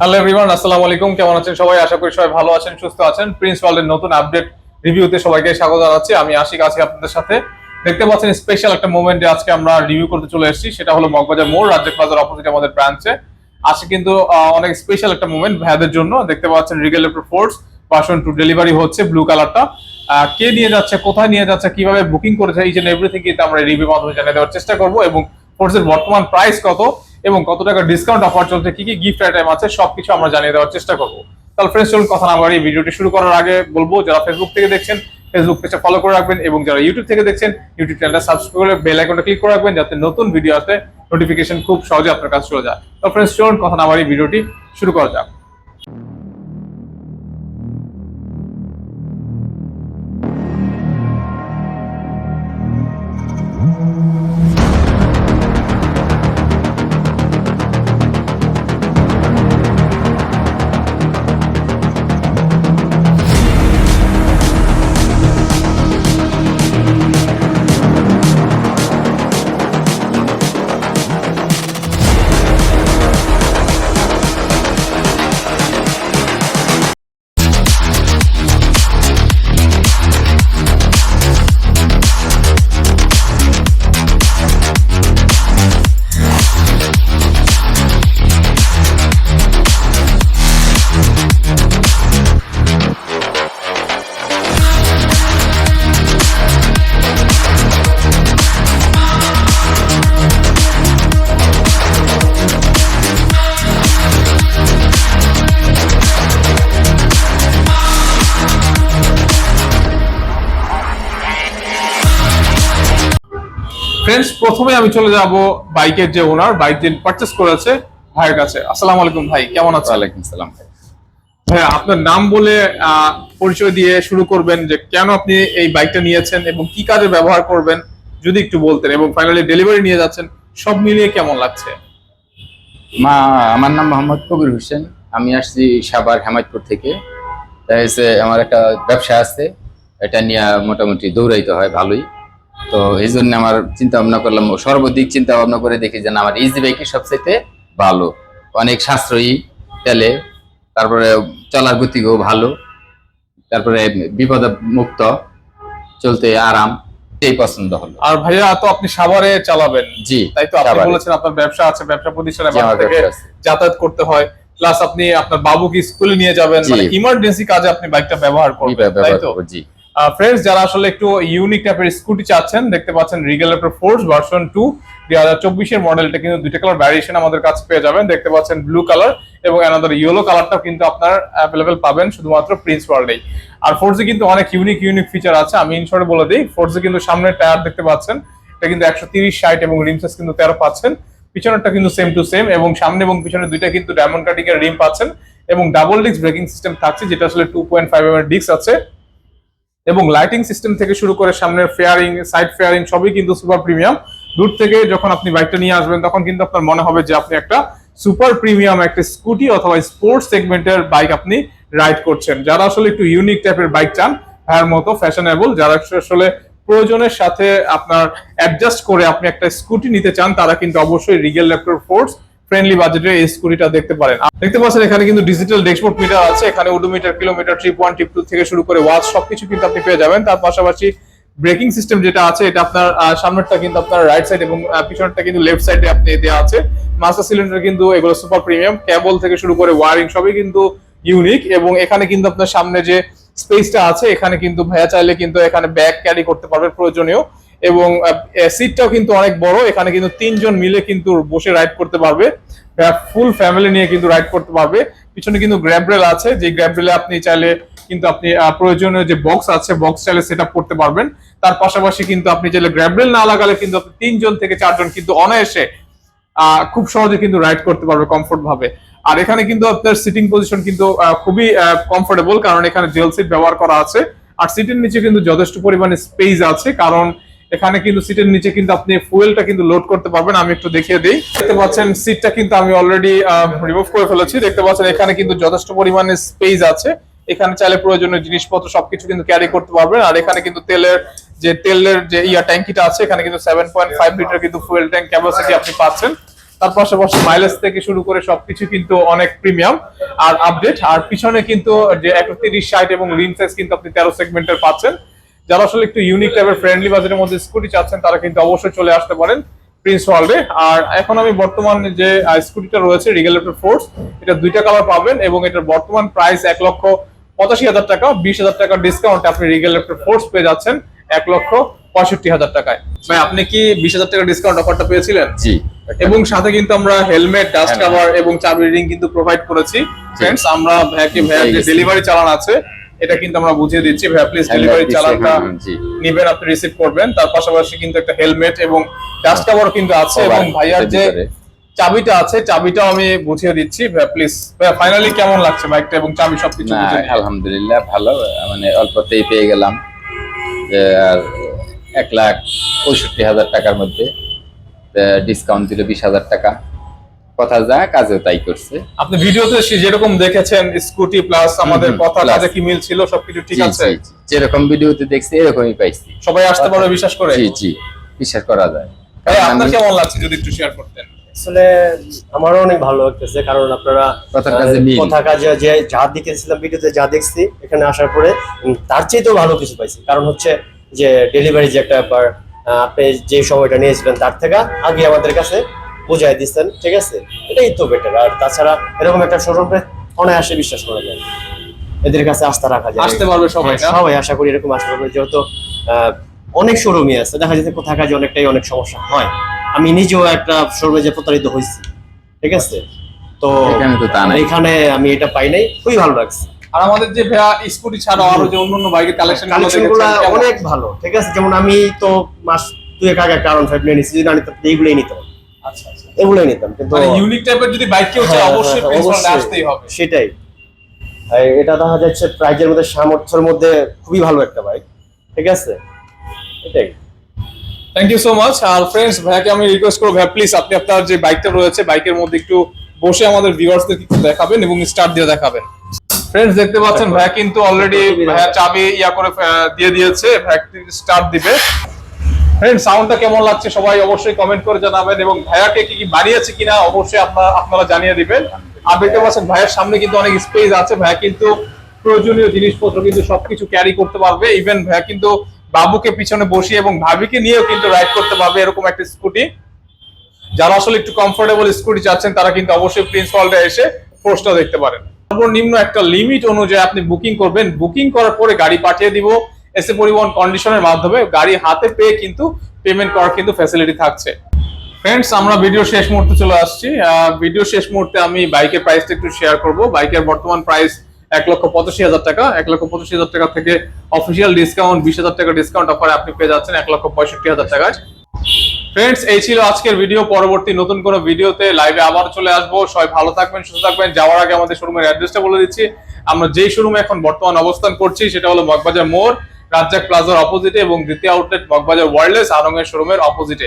Hello everyone আসসালামু আলাইকুম। কেমন আছেন সবাই? আশা করি সবাই ভালো আছেন, সুস্থ আছেন। প্রিন্স ওয়ার্ল্ডের নতুন আপডেট রিভিউতে সবাইকে স্বাগত জানাচ্ছি। আমি আশিক আছি আপনাদের সাথে। দেখতে পাচ্ছেন স্পেশাল একটা মোমেন্টে আজকে আমরা রিভিউ করতে চলে এসেছি। সেটা হলো মগবাজার মোড় রাজ্য প্লাজার অপোজিট আমাদের ব্রাঞ্চে আজকে কিন্তু অনেক স্পেশাল একটা মোমেন্ট ভাইয়াদের জন্য। দেখতে পাচ্ছেন Regal force version two delivery হচ্ছে ব্লু কালারটা কে নিয়ে যাচ্ছে, কোথায় নিয়ে যাচ্ছে, কীভাবে বুকিং করেছে এই যে এভরিথিং কিন্তু আমরা রিভিউ মাধ্যমে জানিয়ে দেওয়ার চেষ্টা করব। এবং ফোর্সের বর্তমান প্রাইস কত? এবং কত টাকা ডিসকাউন্ট অফার চলছে, কি কি গিফট আইটেম আছে, সবকিছু আমরা জানিয়ে দেওয়ার চেষ্টা করব। তাহলে ফ্রেন্ডস চলুন কথা না বাড়ি ভিডিওটি শুরু করার আগে বলব, যারা ফেসবুক থেকে দেখছেন ফেসবুক পেজটা ফলো করে রাখবেন এবং যারা ইউটিউব থেকে দেখছেন ইউটিউব চ্যানেলটা সাবস্ক্রাইব করে বেল আইকনটা ক্লিক করে রাখবেন, যাতে নতুন ভিডিও আসলে নোটিফিকেশন খুব সহজে আপনার কাছে চলে যায়। তো ফ্রেন্ডস চলুন কথা না বাড়ি ভিডিওটি শুরু করা যাক। ফ্রেন্ডস প্রথমে আমি চলে যাব বাইকের যে ওনার বাইক যে পারচেস করেছে ভাইয়ের কাছে। আসসালামু আলাইকুম ভাই কেমন আছেন? ওয়ালাইকুম সালাম ভাই। আপনার নাম বলে পরিচয় দিয়ে শুরু করবেন যে কেন আপনি এই বাইকটা নিয়েছেন এবং কি কাজে ব্যবহার করবেন যদি একটু বলতেন। এবং ফাইনালি ডেলিভারি নিয়ে যাচ্ছেন সব মিলিয়ে কেমন লাগছে? মা আমার নাম মোহাম্মদ কবির হোসেন। আমি আসছি সাভার হেমায়তপুর থেকে। তাই আমার একটা ব্যবসা আছে এটা নিয়ে মোটামুটি দৌড়াইতে হয় ভালোই। তো এই জন্য আমার চিন্তা ভাবনা করলাম সর্বদিক চিন্তা ভাবনা করে দেখি যে আমার ইজি বাইকই সবচেয়ে ভালো। অনেক সাশ্রয়ী তেলে তারপরে চলার গতিও ভালো তারপরে বিপদ মুক্ত চলতে আরাম এই পছন্দ হলো। আর ভাইয়া তো আপনি সাভারে চালাবেন। জি তাই তো আপনি বলেছেন আপনার ব্যবসা আছে ব্যবসা প্রতিষ্ঠানে থেকে যাতায়াত করতে হয়। প্লাস আপনি আপনার বাবুকে স্কুলে নিয়ে যাবেন মানে ইমার্জেন্সি কাজে আপনি বাইকটা ব্যবহার করবেন তাই তো? জি। ফ্রেন্ডস যারা আসলে একটু ইউনিক টাইপের স্কুটি চাচ্ছেন, দেখতে পাচ্ছেন রিগেল এর ফোর্স ভার্সন টু দুই হাজার চব্বিশের মডেলটা কিন্তু দুইটা কালার ভ্যারিয়েশন আমাদের কাছে পেয়ে যাবেন। দেখতে পাচ্ছেন ব্লু কালার এবং অ্যানাদার ইয়েলো কালারটাও কিন্তু আপনার অ্যাভেলেবেল পাবেন শুধুমাত্র প্রিন্স ওয়ার্ল্ডেই আর ফোর্সে কিন্তু অনেক ইউনিক ইউনিক ফিচার আছে। আমি ইনশর্টে বলে দিই ফোর্সে কিন্তু সামনের টায়ার দেখতে পাচ্ছেন। এটা কিন্তু একশো তিরিশ, ষাট এবং রিমসেস কিন্তু তেরো পাচ্ছেন। পিছনেরটা কিন্তু সেম টু সেম এবং সামনে এবং পিছনে দুইটা কিন্তু ডায়মন্ড কাটিং এর রিম পাচ্ছেন এবং ডাবল ডিস্ক ব্রেকিং সিস্টেম থাকছে, যেটা আসলে টু পয়েন্ট ফাইভ এম এর ডিস্ক আছে। এবং লাইটিং সিস্টেম থেকে শুরু করে সামনের ফেয়ারিং সাইড ফেয়ারিং সবই কিন্তু সুপার প্রিমিয়াম দূর থেকে যখন আপনি বাইকটা নিয়ে আসবেন, তখন কিন্তু আপনার মনে হবে যে আপনি একটা সুপার প্রিমিয়াম একটা স্কুটি অথবা স্পোর্টস সেগমেন্টের বাইক আপনি রাইড করছেন। যারা আসলে একটু ইউনিক টাইপের বাইক চান, ভাইয়ের মতো ফ্যাশনেবল যারা আসলে প্রয়োজনের সাথে আপনার অ্যাডজাস্ট করে আপনি একটা স্কুটি নিতে চান, তারা কিন্তু অবশ্যই রিগেল ল্যাপটপ ফোর্স ফ্রেন্ডলি বাজেটে এই স্কুটিটা দেখতে পারেন। দেখতে পাচ্ছেন এখানে কিন্তু ডিজিটাল ডেশবোর্ড মিটার আছে। এখানে odometer kilometre trip one trip two থেকে শুরু করে ওয়াচ সবকিছু কিন্তু আপনি পেয়ে যাবেন। তার পাশাপাশি ব্রেকিং সিস্টেম যেটা আছে, এটা আপনার সামনেরটা কিন্তু আপনার রাইট সাইড এবং পিছনেরটা কিন্তু লেফট সাইডে আপনি দেওয়া আছে। মাস্টার সিলিন্ডার কিন্তু এগুলো সুপার প্রিমিয়াম কেবল থেকে শুরু করে ওয়ারিং সবই কিন্তু ইউনিক এবং এখানে কিন্তু আপনার সামনে যে স্পেসটা আছে, এখানে কিন্তু ভাইয়া চাইলে কিন্তু এখানে ব্যাগ ক্যারি করতে পারবে, প্রয়োজনীয়। এবং সিটটাও কিন্তু অনেক বড়। এখানে কিন্তু তিনজন মিলে কিন্তু বসে রাইড করতে পারবে। ফুল ফ্যামিলি নিয়ে কিন্তু রাইড করতে পারবে। পিছনে কিন্তু গ্র্যাবরেল আছে। যে গ্র্যাবরেলে আপনি চাইলে কিন্তু আপনি প্রয়োজনীয় যে বক্স আছে বক্স চাইলে সেট আপ করতে পারবেন। তার পাশাপাশি কিন্তু আপনি চাইলে গ্র্যাবরেল না লাগালে কিন্তু আপনি তিনজন থেকে চারজন কিন্তু অনায়াসে খুব সহজে কিন্তু রাইড করতে পারবে কমফোর্ট ভাবে আর এখানে কিন্তু আপনার সিটিং পজিশন কিন্তু খুবই কমফোর্টেবল কারণ এখানে জেল সিট ব্যবহার করা আছে। আর সিটের নিচে কিন্তু যথেষ্ট পরিমাণে স্পেস আছে, কারণ এখানে কিন্তু সিটের নিচে কিন্তু আপনি ফুয়েলটা কিন্তু লোড করতে পারবেন, আমি একটু দেখিয়ে দিই। দেখতে পাচ্ছেন সিটটা কিন্তু আমি অলরেডি রিমুভ করে ফেলেছি। দেখতে পাচ্ছেন, এখানে কিন্তু যথেষ্ট পরিমাণে স্পেস আছে। এখানে চাইলে প্রয়োজনীয় জিনিসপত্র সবকিছু কিন্তু ক্যারি করতে পারবেন। আর এখানে কিন্তু তেলের যে তেলের যে ইয়া ট্যাঙ্কিটা আছে, এখানে কিন্তু সেভেন পয়েন্ট ফাইভ লিটার কিন্তু ফুয়েল ট্যাঙ্ক ক্যাপাসিটি আপনি পাচ্ছেন। তার পাশাপাশি মাইলেজ থেকে শুরু করে সবকিছু কিন্তু অনেক প্রিমিয়াম আর আপডেট আর পিছনে কিন্তু যে একত্রিশ ষাট এবং রিম সাইজ কিন্তু আপনি তেরো সেগমেন্টের পাচ্ছেন। যারা আসলে একটু ইউনিক টাইপের ফ্রেন্ডলি বাজেটের মধ্যে স্কুটি চাচ্ছেন তারা কিন্তু অবশ্যই চলে আসতে পারেন প্রিন্স ওয়ার্ল্ডে আর এখন আমি বর্তমান যে স্কুটিটা রয়েছে রিগেলেটর ফোর্স এটা দুইটা কালার পাবেন এবং এটার বর্তমান প্রাইস এক লক্ষ পঁচাশি হাজার টাকা বিশ হাজার টাকা ডিসকাউন্ট আপনি রিগেলেটর ফোর্স পেয়ে যাচ্ছেন এক লক্ষ পঁয়ষট্টি হাজার টাকায়। ভাই আপনি কি বিশ হাজার টাকা ডিসকাউন্ট অফারটা পেয়েছিলেন? জি। এবং সাথে কিন্তু আমরা হেলমেট ডাস্ট. কভার এবং চাবি রিং কিন্তু প্রোভাইড করেছি। ফ্রেন্ডস আমরা ভ্যাকে ভ্যাক ডেলিভারি চালান আছে এটা কিন্তু আমরা বুঝিয়ে দিচ্ছি। ভ্যা প্লিজ ডেলিভারি চালানটা নিবেন আপনি রিসিভ করবেন। তার পাশাপাশি কিন্তু একটা হেলমেট এবং ডাস্ট কভার কিন্তু আছে এবং ভাইয়ার যে চাবিটা আছে চাবিটাও আমি বুঝিয়ে দিচ্ছি। ভাইয়া প্লিজ ভাইয়া ফাইনালি কেমন লাগছে বাইকটা এবং চাবি সবকিছু। আলহামদুলিল্লাহ ভালো। মানে অল্পতেই পেয়ে গেলাম। যে আর এক লাখ পঁয়ষট্টি হাজার টাকার মধ্যে ডিসকাউন্ট দিল বিশ হাজার টাকা। কথা যা কাজেও তাই করছে। আপনি ভিডিওতে সে- যেরকম দেখেছেন স্কুটি প্লাস আমাদের কথা কাজে কি মিল ছিল সবকিছু ঠিক আছে। যেরকম ভিডিওতে দেখছি এরকমই পাইছি। সবাই আসতে পারবে বিশ্বাস করে? জি জি বিশ্বাস করা যায়। আপনার কেমন লাগছে যদি একটু শেয়ার করতেন? আসলে আমারও অনেক ভালো লাগতেছে কারণ আপনারা কাজে। কথা কাজে যে যা দেখেছিলাম ভিডিওতে যা দেখছি এখানে আসার পরে তার চেয়েতেও ভালো কিছু পাইছি। কারণ হচ্ছে যে ডেলিভারি যে একটা ব্যাপার আপনি যে সময়টা নিয়েছিলেন তার থেকে আগে আমাদের কাছে বুঝাই দিচ্ছেন ঠিক আছে? এটাই তো বেটার আর তাছাড়া এরকম একটা শোরুমে অনায়াসে বিশ্বাস করা যায়। এদের কাছে আস্থা রাখা যায়। আসতে পারবে সবাই হ্যাঁ, সবাই আশা করি এরকম আসতে পারবে। যেহেতু আহ, অনেক শোরুমই আছে দেখা যাচ্ছে কোথাও কাজে অনেকটাই অনেক সমস্যা হয়। আমি নিজেও একটা শোরুমে যে প্রতারিত হয়েছি ঠিক আছে? তো এখানে তো তা নাই। এখানে আমি এটা পাই নাই খুবই ভালো লাগছে। আর আমাদের যে ভাইয়া স্কুটি ছাড়াও আরও যে অন্যান্য বাইকের কালেকশন কালেকশন অনেক ভালো ঠিক আছে? যেমন আমি তো মাস দুয়েক আগে আরন ফাইভ নিয়ে নিচ্ছি যদি আমি তো এইগুলোই নিতাম এগুলোই নিতাম কিন্তু মানে ইউনিক টাইপের যদি বাইক কেউ চায় হ্যাঁ, অবশ্যই হ্যাঁ, প্রিন্স ওয়ার্ল্ডে অবশ্যই। আসতেই হবে। সেটাই। এটা দেখা যাচ্ছে প্রাইজের মধ্যে সামর্থ্যের মধ্যে খুবই ভালো একটা বাইক ঠিক আছে? এটাই। থ্যাংক ইউ সো মাচ আর ফ্রেন্ডস ভাইয়াকে আমি রিকোয়েস্ট করব ভাইয়া প্লিজ আপনি আপনার যে বাইকটা রয়েছে বাইকের মধ্যে একটু বসে আমাদের ভিউয়ার্সদের একটু দেখাবেন এবং স্টার্ট দিয়ে দেখাবেন। ফ্রেন্ডস দেখতে পাচ্ছেন ভাইয়া কিন্তু অলরেডি ভাইয়া চাবি ইয়া করে দিয়ে দিয়েছে ভাইয়া স্টার্ট দিবে। ফ্রেন্ড সাউন্ডটা কেমন লাগছে সবাই অবশ্যই কমেন্ট করে জানাবেন এবং ভাইয়াকে কি কি বানিয়েছে কিনা অবশ্যই আপনারা আপনারা জানিয়ে দিবেন। আর দেখতে পাচ্ছেন ভাইয়ের সামনে কিন্তু অনেক স্পেস আছে। ভাইয়া কিন্তু প্রয়োজনীয় জিনিসপত্র কিন্তু সবকিছু ক্যারি করতে পারবে। ইভেন ভাইয়া কিন্তু বাবুকে পিছনে বসিয়ে এবং ভাবিকে নিয়েও কিন্তু রাইড করতে পারবে এরকম একটা স্কুটি যারা আসলে একটু কমফোর্টেবল স্কুটি চাচ্ছেন, তারা কিন্তু অবশ্যই প্রিন্স ওয়ার্ল্ডে এসে ফোর্সটা দেখতে পারেন। সর্বনিম্ন একটা লিমিট অনুযায়ী আপনি বুকিং করবেন। বুকিং করার পরে গাড়ি পাঠিয়ে দিব। এসে পরিবহন কন্ডিশনের মাধ্যমে গাড়ি হাতে পেয়ে কিন্তু পেমেন্ট করার কিন্তু ফ্যাসিলিটি থাকছে। ফ্রেন্ডস আমরা ভিডিও শেষ মুহূর্তে চলে আসছি। ভিডিও শেষ মুহূর্তে আমি বাইকের প্রাইসটা একটু শেয়ার করব। বাইকের বর্তমান প্রাইস এক লক্ষ পঁচাশি হাজার টাকা। এক লক্ষ পঁচাশি হাজার টাকা থেকে অফিসিয়াল ডিসকাউন্ট বিশ হাজার টাকা ডিসকাউন্ট অফারে আপনি পেয়ে যাচ্ছেন এক লক্ষ পঁয়ষট্টি হাজার টাকায়। ফ্রেন্ডস এই ছিল আজকের ভিডিও পরবর্তী নতুন কোনো ভিডিওতে লাইভে আবার চলে আসব। সবাই ভালো থাকবেন, সুস্থ থাকবেন। যাওয়ার আগে আমাদের শোরুমের অ্যাড্রেসটা বলে দিচ্ছি। আমরা যেই শোরুমে এখন বর্তমান অবস্থান করছি, সেটা হলো মগবাজার মোড়। রাজ্জাক প্লাজার অপোজিটে এবং দ্বিতীয় আউটলেট মগবাজার ওয়ার্ল্ডলেস আরঙের শোরুমের অপোজিটে